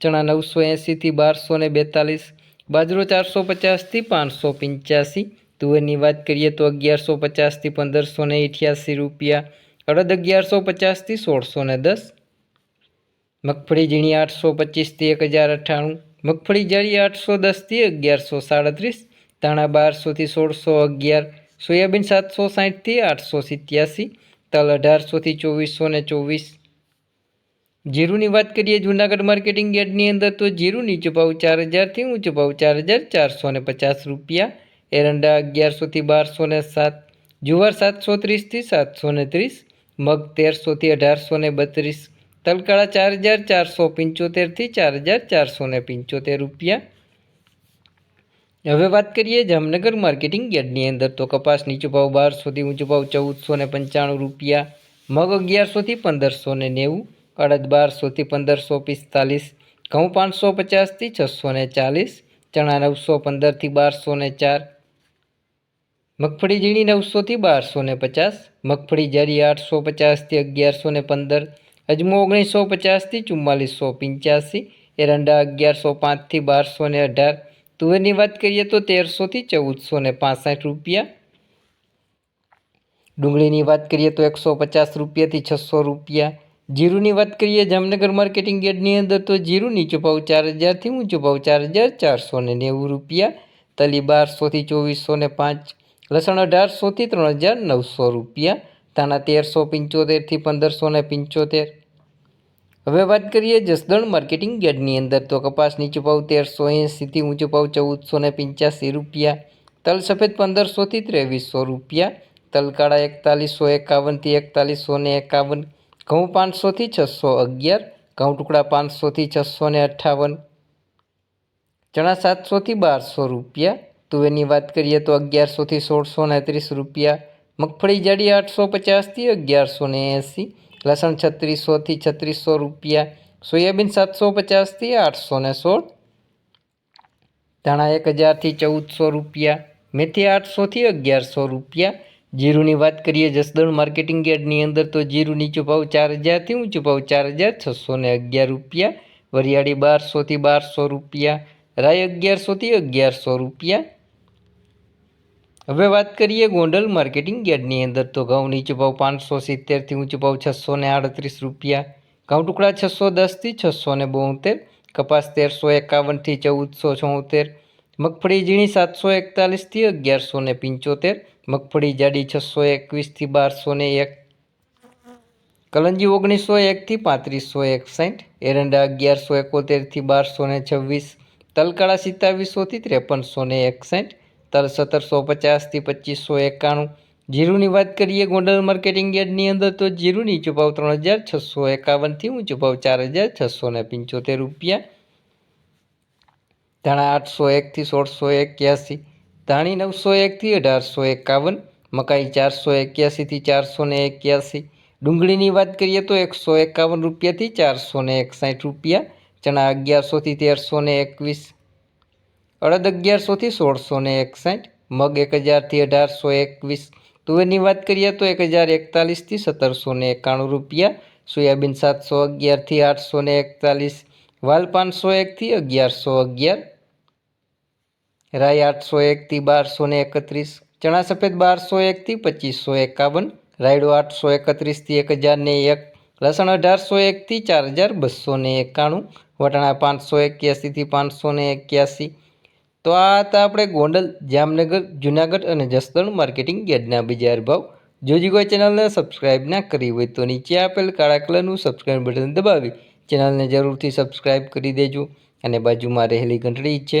ચણા નવસો એંસીથી બારસો ને બેતાલીસ, બાજરો ચારસો પચાસથી પાંચસો પંચ્યાસી. તુવેરની વાત કરીએ તો અગિયારસો પચાસથી પંદરસો ને અઠ્યાસી રૂપિયા, અડદ અગિયારસો પચાસથી સોળસો ને દસ. મગફળી ઝીણી આઠસો પચીસથી એક હજાર અઠ્ઠાણું, મગફળી જાળી આઠસો દસથી અગિયારસો સાડત્રીસ, ધાણા બારસોથી સોળસો અગિયાર, સોયાબીન સાતસો સાઠથી આઠસો સિત્યાસી, તલ અઢારસોથી ચોવીસો ને ચોવીસ જીરુની વાત કરીએ જૂનાગઢ માર્કેટિંગ યાર્ડની અંદર, તો જીરું નીચો ભાવ ચાર હજારથી ઊંચો ભાવ ચાર હજાર ચારસો ને પચાસ રૂપિયા. એરંડા અગિયારસોથી બારસો ને સાત, જુવાર સાતસો ત્રીસથી સાતસો ને ત્રીસ, મગ તેરસોથી અઢારસો ને બત્રીસ, તલકાળા ચાર હજાર ચારસો પંચોતેરથી ચાર હજાર ચારસો ને પંચોતેર રૂપિયા. હવે વાત કરીએ જામનગર માર્કેટિંગ યાર્ડની અંદર, તો કપાસ નીચો ભાવ બારસોથી ઊંચો ભાવ ચૌદસો ને પંચાણું રૂપિયા, મગ અગિયારસોથી પંદરસો ને નેવું અડદ બારસોથી પંદરસો પિસ્તાલીસ, ઘઉં પાંચસો પચાસથી છસો ને ચાલીસ, ચણા નવસો પંદરથી બારસો ને ચાર, મગફળી ઝીણી નવસોથી બારસો ને પચાસ, મગફળી જરી આઠસો પચાસથી અગિયારસો ને પંદર, અજમો ઓગણીસો પચાસથી ચુમ્માલીસો પંચ્યાસી, એરંડા અગિયારસો પાંચથી બારસો ને અઢાર, તુવેરની વાત કરીએ તો તેરસોથી ચૌદસો ને પાસઠ રૂપિયા. ડુંગળીની વાત કરીએ તો એકસો પચાસ રૂપિયાથી છસો રૂપિયા. જીરુની વાત કરીએ, જામનગર માર્કેટિંગ યાર્ડની અંદર તો જીરું નીચો ભાવ ચાર હજારથી ઊંચો ભાવ ચાર હજાર ચારસો ને નેવું રૂપિયા, તલી બારસોથી ચોવીસો ને પાંચ, લસણ અઢારસોથી ત્રણ હજાર નવસો રૂપિયા તાના તેરસો પંચોતેરથી પંદરસો ને પંચોતેર. હવે વાત કરીએ જસદણ માર્કેટિંગ યાર્ડની અંદર તો કપાસ નીચો ભાવ તેરસો એંસીથી ઊંચો ભાવ ચૌદસો ને પંચ્યાસી રૂપિયા, તલ સફેદ પંદરસોથી ત્રેવીસો રૂપિયા તલકાળા એકતાલીસો એકાવનથી એકતાલીસો ને એકાવન ઘઉં પાંચસોથી છસો અગિયાર, ઘઉં ટુકડા પાંચસોથી છસો ને અઠ્ઠાવન, ચણા સાતસોથી બારસો રૂપિયા, તુવેરની વાત કરીએ તો અગિયારસોથી સોળસો ને ત્રીસ રૂપિયા, મગફળી જાડી આઠસો પચાસથી અગિયારસો ને એંસી, લસણ છત્રીસોથી છત્રીસો રૂપિયા, સોયાબીન સાતસો પચાસથી આઠસો ને સોળ, ધાણા એક હજારથી ચૌદસો રૂપિયા, મેથી આઠસોથી અગિયારસો રૂપિયા જીરુની વાત કરીએ જસદણ માર્કેટિંગ યાર્ડની અંદર, તો જીરું નીચો ભાવ ચાર હજારથી ઊંચો ભાવ ચાર હજાર છસો ને અગિયાર રૂપિયા. વરિયાળી બારસોથી બારસો રૂપિયા. રાય અગિયારસોથી અગિયારસો રૂપિયા. હવે વાત કરીએ ગોંડલ માર્કેટિંગ યાર્ડની અંદર, તો ઘઉં નીચો ભાવ પાંચસો સિત્તેરથી ઊંચો ભાવ છસો ને આડત્રીસ રૂપિયા. ઘઉં ટુકડા છસો દસથી છસો ને બોતેર. કપાસ તેરસો એકાવનથી ચૌદસો છોતેર. મગફળી ઝીણી સાતસો એકતાલીસથી અગિયારસો ને પંચોતેર. મગફળી જાડી છસો એકવીસથી બારસો ને એક. કલંજી ઓગણીસો એકથી પાંત્રીસો એકસાઠ. એરંડા અગિયારસો એકોતેરથી બારસો ને છવ્વીસ. તલકાળા સિત્તાવીસોથી ત્રેપનસો ને એકસાઠ. તલ સત્તરસો પચાસથી પચીસો એકાણું. જીરુની વાત કરીએ ગોંડલ માર્કેટિંગ યાર્ડની અંદર તો જીરું નીચો ત્રણ હજાર છસો એકાવનથી ઊંચો ભાવ ચાર હજાર છસો ને પંચોતેર રૂપિયા. ધાણા આઠસો એકથી સોળસો એક્યાસી. ધાણી નવસો એકથી અઢારસો એકાવન, મકાઈ ચારસો એક્યાસીથી ચારસો ને એક્યાસી, ડુંગળીની વાત કરીએ તો એકસો એકાવન રૂપિયાથી ચારસો ને એકસાઠ રૂપિયા, ચણા અગિયારસોથી તેરસો ને એકવીસ, અડદ અગિયારસોથી સોળસો ને એકસાઠ, મગ એક હજારથી અઢારસો એકવીસ, તુવેરની વાત કરીએ તો એક હજાર એકતાલીસથી સત્તરસો ને એકાણું રૂપિયા, સોયાબીન સાતસો અગિયારથી આઠસો ને એકતાલીસ, વાલ પાંચસો એકથી અગિયારસો અગિયાર રાય આઠસો એકથી બારસો ને એકત્રીસ, ચણા સફેદ બારસો એકથી પચીસો એકાવન, રાયડો આઠસો એકત્રીસથી એક હજાર ને એક, લસણ અઢારસો એકથી ચાર હજાર બસો ને એકાણું, વટાણા પાંચસો એક્યાસીથી પાંચસો ને એક્યાસી. તો આ હતા આપણે ગોંડલ, જામનગર, જુનાગઢ અને જસદણ માર્કેટિંગ યાર્ડના બજાર ભાવ. જોજી કોઈ ચેનલને સબસ્ક્રાઇબ ના કરી હોય તો નીચે આપેલ કાળા કલરનું સબસ્ક્રાઇબ બટન દબાવી, ચેનલને જરૂરથી સબસ્ક્રાઇબ કરી દેજો. અને બાજુમાં રહેલી ઘંટડી છે